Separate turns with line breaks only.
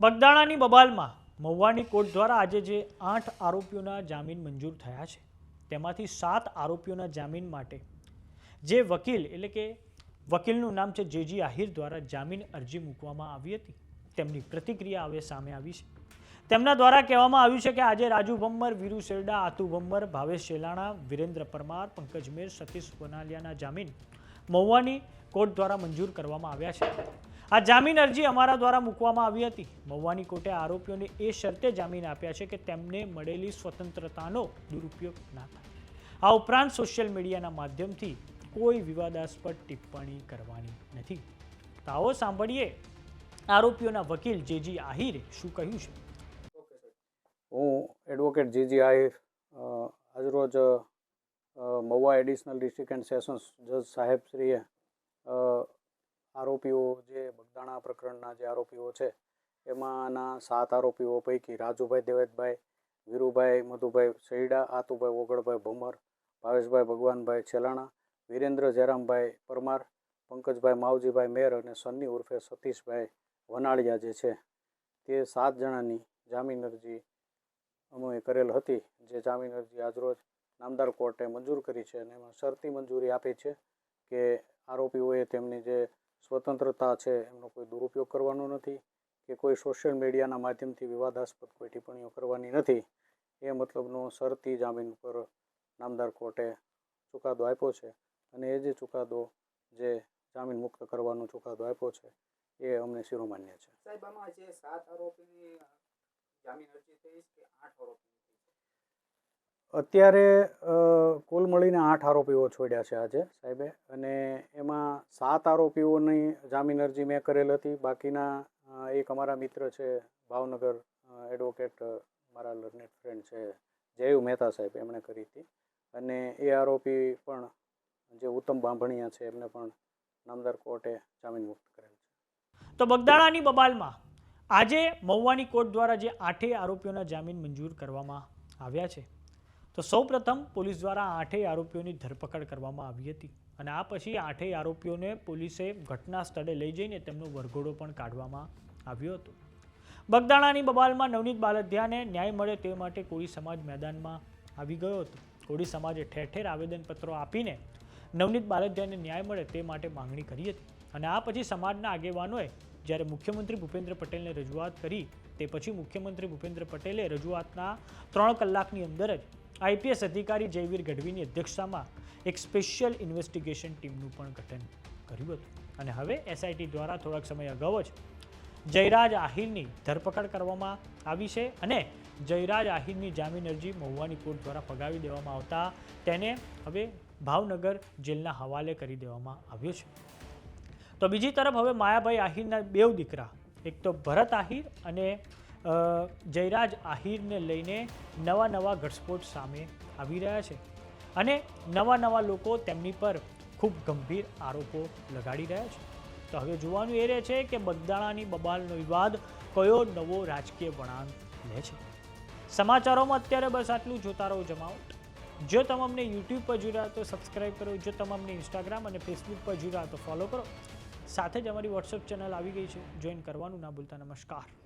બગદાણાની બબાલમાં મહુવાની court દ્વારા આજે જે આઠ આરોપીઓના જામીન મંજૂર થયા છે, તેમાંથી સાત આરોપીઓના જામીન માટે જે વકીલ એટલે કે વકીલનું નામ છે જેજી આહિર દ્વારા જામીન અરજી મૂકવામાં આવી હતી. તેમની પ્રતિક્રિયા હવે સામે આવી છે. તેમના દ્વારા કહેવામાં આવ્યું છે કે આજે રાજુ ભમ્મર, વીરુ શેરડા, આતુ ભમ્મર, ભાવેશ શેલાણા, વિરેન્દ્ર પરમાર, પંકજ મેર, સતીશ વનાલિયાના જામીન મહુવાની કોર્ટ દ્વારા મંજૂર કરવામાં આવ્યા છે. આ જામીન અરજી અમારા દ્વારા મૂકવામાં આવી હતી. મહુવાની કોર્ટે આરોપીઓને એ શરતે જામીન આપ્યા છે કે તેમને મળેલી સ્વતંત્રતાનો દુરુપયોગ ના થાય. આ ઉપરાંત સોશિયલ મીડિયાના માધ્યમથી કોઈ વિવાદાસ્પદ ટિપ્પણી કરવાની નથી. તાઓ સાંભળીએ આરોપીઓના વકીલ જેજી આહિરે શું કહ્યું છે.
હું એડવોકેટ જીજી આહિર આજરોજ Mahuva additional district and sessions જજ સાહેબશ્રીએ આરોપીઓ જે બગદાણા પ્રકરણના જે આરોપીઓ છે, એમાંના સાત આરોપીઓ પૈકી રાજુભાઈ દેવેદભાઈ, વીરુભાઈ મધુભાઈ સૈડા, આતુભાઈ ઓગળભાઈ ભમર, ભાવેશભાઈ ભગવાનભાઈ છેલાણા, વિરેન્દ્ર જયરામભાઈ પરમાર, પંકજભાઈ માવજીભાઈ મેર અને સન્ની ઉર્ફે સતીશભાઈ વનાળિયા જે છે, તે સાત જણાની જામીન અરજી અમે કરેલ હતી, જે જામીન અરજી આજરોજ નામદાર કોર્ટે મંજૂર કરી છે અને એમાં શરતી મંજૂરી આપી છે કે આરોપીઓએ તેમની જે સ્વતંત્રતા છે, એમનો કોઈ દુરુપયોગ કરવાનો નથી કે કોઈ સોશિયલ મીડિયાના માધ્યમથી વિવાદાસ્પદ કોઈ ટિપ્પણીઓ કરવાની નથી. એ મતલબનો શરતી જામીન પર નામદાર કોર્ટે ચુકાદો આપ્યો છે અને એ જે ચુકાદો જે જામીન મુક્ત કરવાનો ચુકાદો આપ્યો છે, એ અમને શિરોમાન્ય છે.
સાહેબ, આમાં જે સાત આરોપીની જામીન અરજી થઈ છે આઠ આરોપી
અત્યારે કુલ મળીને આઠ આરોપીઓ છોડ્યા છે આજે સાહેબે. અને એમાં સાત આરોપીઓની જામીન અરજી મેં કરેલ હતી. બાકીના એક અમારા મિત્ર છે, ભાવનગર એડવોકેટ મારા લર્નેટ ફ્રેન્ડ છે, જયુ મહેતા સાહેબ, એમણે કરી હતી. અને એ આરોપી પણ જે ઉત્તમ બાંભણિયા છે, એમને પણ નામદાર કોર્ટે જામીન મુક્ત કરેલ છે.
તો બગદાણાની બબાલમાં આજે મહુવાની કોર્ટ દ્વારા જે આઠે આરોપીઓના જામીન મંજૂર કરવામાં આવ્યા છે તો સૌપ્રથમ પોલીસ દ્વારા આઠેય આરોપીઓની ધરપકડ કરવામાં આવી હતી અને આ પછી આઠેય આરોપીઓને પોલીસે ઘટના સ્થળે લઈ જઈને તેમનો વરઘોડો પણ કાઢવામાં આવ્યો હતો. બગદાણાની બબાલમાં નવનીત બાલધ્યાને ન્યાય મળે તે માટે કોળી સમાજ મેદાનમાં આવી ગયો હતો. કોળી સમાજે ઠેર ઠેર આવેદનપત્રો આપીને નવનીત બાલધ્યાને ન્યાય મળે તે માટે માંગણી કરી હતી અને આ પછી સમાજના આગેવાનોએ જ્યારે મુખ્યમંત્રી ભૂપેન્દ્ર પટેલને રજૂઆત કરી તે પછી મુખ્યમંત્રી ભૂપેન્દ્ર પટેલે રજૂઆતના ત્રણ કલાકની અંદર જ આઈપીએસ અધિકારી જયવીર ગઢવીની અધ્યક્ષતામાં એક સ્પેશિયલ ઇન્વેસ્ટિગેશન ટીમનું પણ ગઠન કર્યું હતું. અને હવે એસઆઈટી દ્વારા થોડાક સમય અગાઉ જ જયરાજ આહિરની ધરપકડ કરવામાં આવી છે અને જયરાજ આહિરની જામીન અરજી મહુવાની કોર્ટ દ્વારા ફગાવી દેવામાં આવતા તેને હવે ભાવનગર જેલના હવાલે કરી દેવામાં આવ્યો છે. તો બીજી તરફ હવે માયાભાઈ આહિરના બેવ દીકરા, એક તો ભરત આહિર અને જયરાજ આહિરને લઈને નવા નવા ઘટસ્ફોટ સામે આવી રહ્યા છે અને નવા નવા લોકો તેમની પર ખૂબ ગંભીર આરોપો લગાડી રહ્યા છે. તો હવે જોવાનું એ રહે છે કે બગદાણાની બબાલનો વિવાદ કયો નવો રાજકીય વળાંક લે છે? સમાચારોમાં અત્યારે બસ આટલું જોતા રહો, જમાવટ. જો તમામને યુટ્યુબ પર જોઈ તો સબસ્ક્રાઇબ કરો. જો તમામને ઇન્સ્ટાગ્રામ અને ફેસબુક પર જોઈ તો ફોલો કરો. સાથે જ અમારી વોટ્સઅપ ચેનલ આવી ગઈ છે. જોઈન કરવાનું ના ભૂલતા. નમસ્કાર.